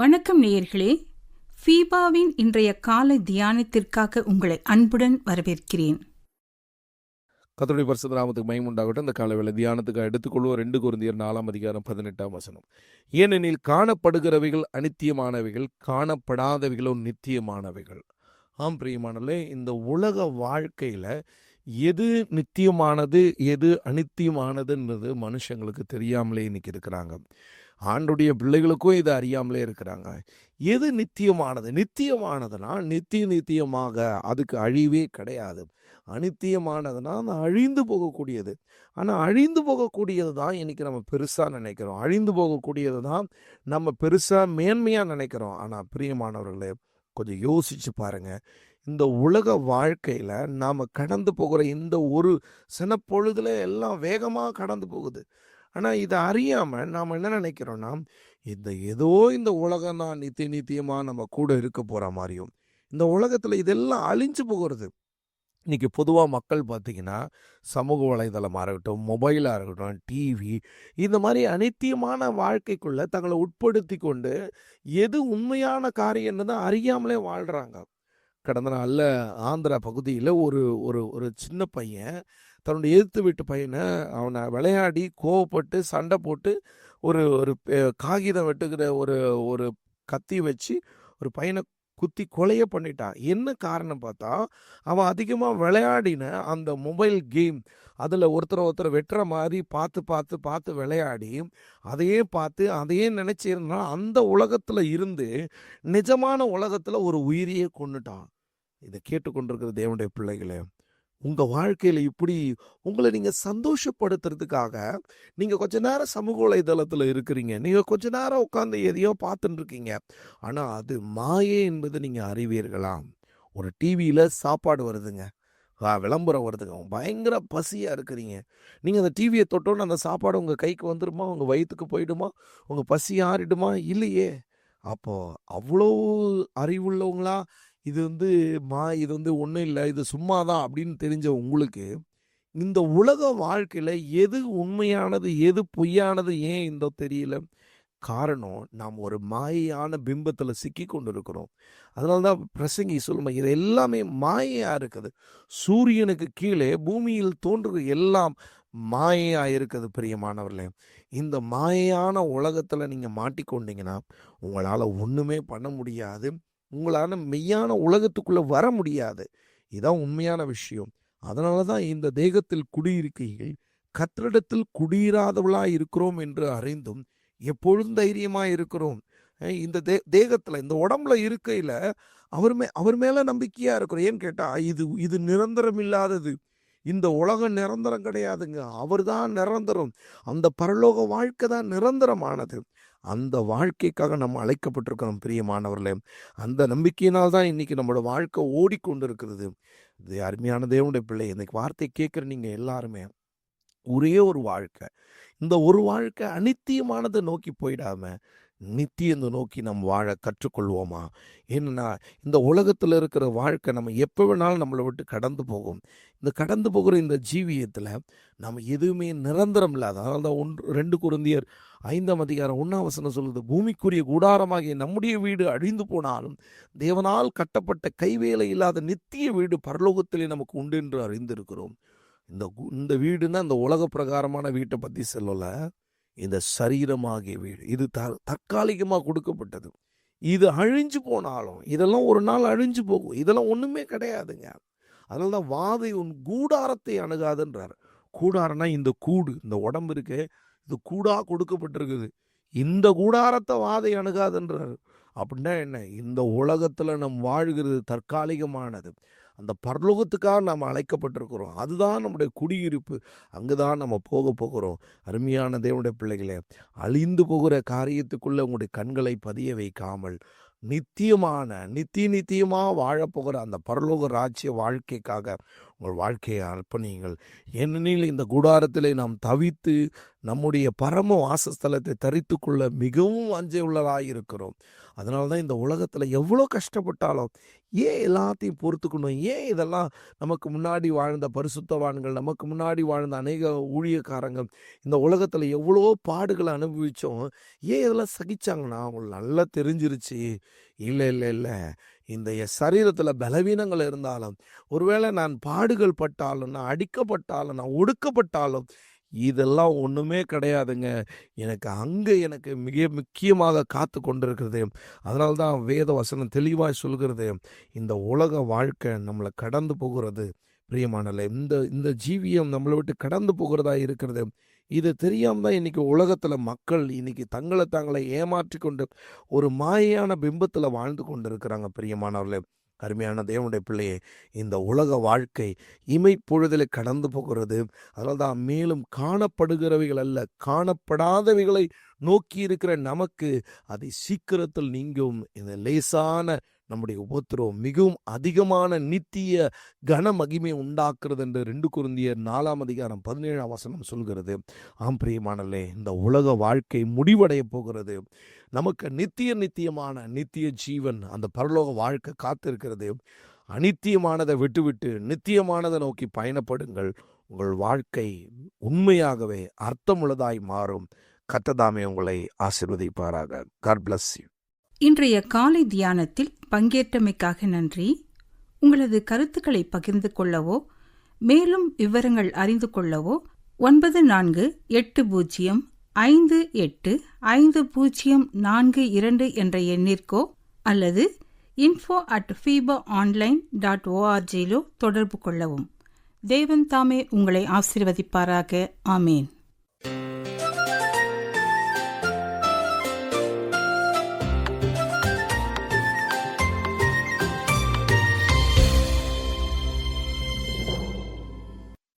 வணக்கம் நேயர்களே. ஃபீபாவின் இன்றைய காலை தியானத்திற்காக உங்களை அன்புடன் வரவேற்கிறேன். கத்தோடைய பரிசுத்த நாமத்துக்கு மயமுண்டாகட்டும் இந்த காலவேளை தியானத்துக்கு எடுத்துக்கொள்வோம். ரெண்டு குருந்தியர் நாலாம் அதிகாரம் பதினெட்டாம் வசனம். ஏனெனில் காணப்படுகிறவைகள் அனித்தியமானவைகள் காணப்படாதவைகளோ நித்தியமானவைகள். ஆம் பிரியமானலே இந்த உலக வாழ்க்கையில் எது நித்தியமானது எது அனித்தியமானதுன்றது மனுஷங்களுக்கு தெரியாமலே இன்னைக்கு இருக்கிறாங்க. ஆண்டுடைய பிள்ளைகளுக்கும் இது அறியாமலே இருக்கிறாங்க. எது நித்தியமானது? நித்தியமானதுன்னா நித்திய நித்தியமாக அதுக்கு அழிவே கிடையாது. அனித்தியமானதுன்னா அது அழிந்து போகக்கூடியது. ஆனால் அழிந்து போகக்கூடியது தான் இன்னைக்கு நம்ம பெருசாக நினைக்கிறோம். அழிந்து போகக்கூடியது தான் நம்ம பெருசாக மேன்மையாக நினைக்கிறோம். ஆனால் பிரியமானவர்களே கொஞ்சம் யோசிச்சு பாருங்கள் இந்த உலக வாழ்க்கையில் நாம் கடந்து போகிற இந்த ஒரு சின பொழுதுல எல்லாம் வேகமாக கடந்து போகுது. ஆனால் இதை அறியாமல் நாம் என்ன நினைக்கிறோன்னா இந்த ஏதோ இந்த உலகம் தான் நித்திய நித்தியமாக நம்ம கூட இருக்க போகிற மாதிரியும் இந்த உலகத்தில் இதெல்லாம் அழிஞ்சு போகிறது. இன்றைக்கி பொதுவாக மக்கள் பார்த்தீங்கன்னா சமூக வலைதளமாக இருக்கட்டும் மொபைலாக இருக்கட்டும் டிவி இந்த மாதிரி அனித்தியமான வாழ்க்கைக்குள்ளே தங்களை உட்படுத்தி கொண்டு எது உண்மையான காரியம்னு தான் அறியாமலே வாழ்கிறாங்க கடந்த நாளில் ஆந்திரா பகுதியில் ஒரு ஒரு ஒரு சின்ன பையன் தன்னுடைய எதிர்த்து வீட்டு பையனை அவனை விளையாடி கோவப்பட்டு சண்டை போட்டு ஒரு ஒரு காகிதம் வெட்டுக்கிற ஒரு ஒரு கத்தி வச்சு ஒரு பையனை குத்தி கொலையே பண்ணிட்டான் என்ன காரணம் பார்த்தா அவன் அதிகமாக விளையாடின அந்த மொபைல் கேம் அதில் ஒருத்தரை ஒருத்தர் வெட்டுற மாதிரி பார்த்து பார்த்து பார்த்து விளையாடி அதையே பார்த்து அதையே நினச்சிருந்தா அந்த உலகத்தில் இருந்து நிஜமான உலகத்தில் ஒரு உயிரியே கொண்டுட்டான் இதை கேட்டுக்கொண்டிருக்கிற தேவனுடைய பிள்ளைகளே உங்கள் வாழ்க்கையில் இப்படி உங்களை நீங்கள் சந்தோஷப்படுத்துறதுக்காக நீங்கள் கொஞ்ச நேரம் சமூக வலைதளத்தில் இருக்கிறீங்க. நீங்கள் கொஞ்ச நேரம் உட்காந்து எதையோ பார்த்துட்டு இருக்கீங்க ஆனால் அது மாயே என்பது நீங்கள் அறிவீர்களாம். ஒரு டிவியில் சாப்பாடு வருதுங்க. விளம்பரம் வருதுங்க. பயங்கர பசியாக இருக்கிறீங்க. நீங்கள் அந்த டிவியை தொட்டோன்னு அந்த சாப்பாடு உங்கள் கைக்கு வந்துடுமா உங்கள் வயிற்றுக்கு போயிடுமா? உங்கள் பசி ஆறிடுமா? இல்லையே. அப்போ அவ்வளோ அறிவுள்ளவங்களா இது வந்து மா இது வந்து ஒன்றும் இல்லை இது சும்மா தான் அப்படின்னு தெரிஞ்ச உங்களுக்கு இந்த உலக வாழ்க்கையில் எது உண்மையானது எது பொய்யானது ஏன் இந்த தெரியல? காரணம் நாம் ஒரு மாயையான பிம்பத்தில் சிக்கி கொண்டு இருக்கிறோம் அதனால தான் பிரசங்கி சொல்லுமா இது எல்லாமே மாயையாக இருக்குது. சூரியனுக்கு கீழே பூமியில் தோன்றுகிற எல்லாம் மாயையாக இருக்குது பிரியமானவர்களே இந்த மாயையான உலகத்தில் நீங்கள் மாட்டிக்கொண்டீங்கன்னா உங்களால் ஒன்றுமே பண்ண முடியாது. உங்களால் மெய்யான உலகத்துக்குள்ளே வர முடியாது. இதான் உண்மையான விஷயம். அதனால தான் இந்த தேகத்தில் குடியிருக்கையில் கத்திரிடத்தில் குடியிராதவளாக இருக்கிறோம் என்று அறிந்தும் எப்பொழுதும் தைரியமாக இருக்கிறோம். இந்த தே தேகத்தில் இந்த உடம்புல இருக்கையில் அவர் மே அவர் மேலே நம்பிக்கையாக இருக்கிறோம். ஏன்னு கேட்டால் இது இது நிரந்தரம் இல்லாதது. இந்த உலகம் நிரந்தரம் கிடையாதுங்க. அவர் தான் நிரந்தரம். அந்த பரலோக வாழ்க்கை தான் நிரந்தரமானது. அந்த வாழ்க்கைக்காக நம்ம அழைக்கப்பட்டிருக்கிறோம் பிரியமானவர்களே அந்த நம்பிக்கையினால் தான் இன்னைக்கு நம்மளோட வாழ்க்கை ஓடிக்கொண்டிருக்கிறது. இது அருமையான தேவனுடைய பிள்ளை. இன்றைக்கி வார்த்தை கேட்குற நீங்கள் எல்லாருமே ஒரே ஒரு வாழ்க்கை. இந்த ஒரு வாழ்க்கை அனித்தியமானதை நோக்கி போயிடாம நித்தியத்தை நோக்கி நாம் வாழ கற்றுக்கொள்வோமா? ஏன்னா இந்த உலகத்தில் இருக்கிற வாழ்க்கை நம்ம எப்போ வேணாலும் நம்மளை விட்டு கடந்து போகும். இந்த கடந்து போகிற இந்த ஜீவியத்தில் நம்ம எதுவுமே நிரந்தரம் இல்லாத அதனால தான் ஒன்று ரெண்டு குருந்தியர் ஐந்தாம் அதிகாரம் உண்ணாவசனம் வசனம் சொல்லுது பூமிக்குரிய கூடாரமாகிய நம்முடைய வீடு அழிந்து போனாலும் தேவனால் கட்டப்பட்ட கைவேலை இல்லாத நித்திய வீடு பரலோகத்திலே நமக்கு உண்டு என்று அறிந்திருக்கிறோம். இந்த இந்த வீடுன்னா இந்த உலக பிரகாரமான வீட்டை பற்றி சொல்லலை. இந்த சரீரமாகிய வீடு. இது த தற்காலிகமாக கொடுக்கப்பட்டது. இது அழிஞ்சு போனாலும் இதெல்லாம் ஒரு நாள் அழிஞ்சு போகும். இதெல்லாம் ஒன்றுமே கிடையாதுங்க. அதனால தான் வாதை உன் கூடாரத்தை அணுகாதுன்றார். கூடாரனா இந்த கூடு இந்த உடம்பு இருக்கு. இது கூடாக கொடுக்கப்பட்டிருக்குது. இந்த கூடாரத்தை வாதை அணுகாதுன்றார். அப்படின்னா என்ன? இந்த உலகத்தில் நம் வாழ்கிறது தற்காலிகமானது. அந்த பரலோகத்துக்காக நாம் அழைக்கப்பட்டிருக்கிறோம். அதுதான் நம்முடைய குடியிருப்பு. அங்கே தான் நம்ம போக போகிறோம். அருமையான தேவனுடைய பிள்ளைகளே அழிந்து போகிற காரியத்துக்குள்ளே உங்களுடைய கண்களை பதிய வைக்காமல் நித்தியமான நித்திய நித்தியமாக வாழப்போகிற அந்த பரலோக ராஜ்ய வாழ்க்கைக்காக உங்கள் வாழ்க்கையை அர்ப்பணியுங்கள். ஏனெனில் இந்த கூடாரத்தில் நாம் தவித்து நம்முடைய பரம வாசஸ்தலத்தை தரித்து கொள்ள மிகவும் அஞ்சை உள்ளதாக இருக்கிறோம் அதனால தான் இந்த உலகத்தில் எவ்வளோ கஷ்டப்பட்டாலும் ஏன் எல்லாத்தையும் பொறுத்துக்கணும்? ஏன் இதெல்லாம் நமக்கு முன்னாடி வாழ்ந்த பரிசுத்தவான்கள் நமக்கு முன்னாடி வாழ்ந்த அநேக ஊழியக்காரங்க இந்த உலகத்தில் எவ்வளோ பாடுகளை அனுபவித்தோம் ஏன் இதெல்லாம் சகிச்சாங்கன்னா அவங்களுக்கு நல்லா தெரிஞ்சிருச்சு. இல்லை இல்லை இல்லை. இந்த என் சரீரத்தில் பலவீனங்கள் இருந்தாலும் ஒருவேளை நான் பாடுகள் பட்டாலும் நான் அடிக்கப்பட்டாலும் நான் ஒடுக்கப்பட்டாலும் இதெல்லாம் ஒன்றுமே கிடையாதுங்க. எனக்கு அங்கே எனக்கு மிக முக்கியமாக காத்து கொண்டிருக்கிறது அதனால தான் வேத வசனம் தெளிவாக சொல்கிறது இந்த உலக வாழ்க்கை நம்மளை கடந்து போகிறது. பிரியமானல இந்த இந்த ஜீவியம் நம்மளை விட்டு கடந்து போகிறதா இருக்கிறது? இது தெரியாமல் தான் உலகத்தில் மக்கள் இன்றைக்கி தங்களை தங்களை ஏமாற்றி கொண்டு ஒரு மாயான பிம்பத்தில் வாழ்ந்து கொண்டு இருக்கிறாங்க பிரியமானவர்களே. அருமையான தேவனுடைய பிள்ளையே இந்த உலக வாழ்க்கை இமைப்பொழுதில் கடந்து போகிறது. அதனால்தான் மேலும் காணப்படுகிறவைகள் அல்ல காணப்படாதவைகளை நோக்கி இருக்கிற நமக்கு அதை சீக்கிரத்தில் நீங்கும். இந்த லேசான நம்முடைய உபத்திரவம் மிகவும் அதிகமான நித்திய கன மகிமை உண்டாக்குறது என்று ரெண்டு குருந்தியர் நாலாம் அதிகாரம் பதினேழாம் வசனம் சொல்கிறது. ஆம் பிரியமானலே இந்த உலக வாழ்க்கை முடிவடைய போகிறது. நமக்கு நித்திய நித்தியமான நித்திய ஜீவன் அந்த பரலோக வாழ்க்கை காத்திருக்கிறது. அனித்தியமானதை விட்டுவிட்டு நித்தியமானதை நோக்கி பயணப்படுங்கள். உங்கள் வாழ்க்கை உண்மையாகவே அர்த்தமுள்ளதாய் மாறும். கத்ததாமே உங்களை ஆசிர்வதிப்பாராக. காட் பிளஸ் யூ இன்றைய காலை தியானத்தில் பங்கேற்றமைக்காக நன்றி. உங்களது கருத்துக்களை பகிர்ந்து கொள்ளவோ மேலும் விவரங்கள் அறிந்து கொள்ளவோ ஒன்பது நான்கு எட்டு பூஜ்ஜியம் ஐந்து எட்டு ஐந்து பூஜ்ஜியம் நான்கு இரண்டு என்ற எண்ணிற்கோ அல்லது info at FIFA online dot ஓஆர்ஜியிலோ தொடர்பு கொள்ளவும். தேவன் தாமே உங்களை ஆசிர்வதிப்பாராக. ஆமேன்.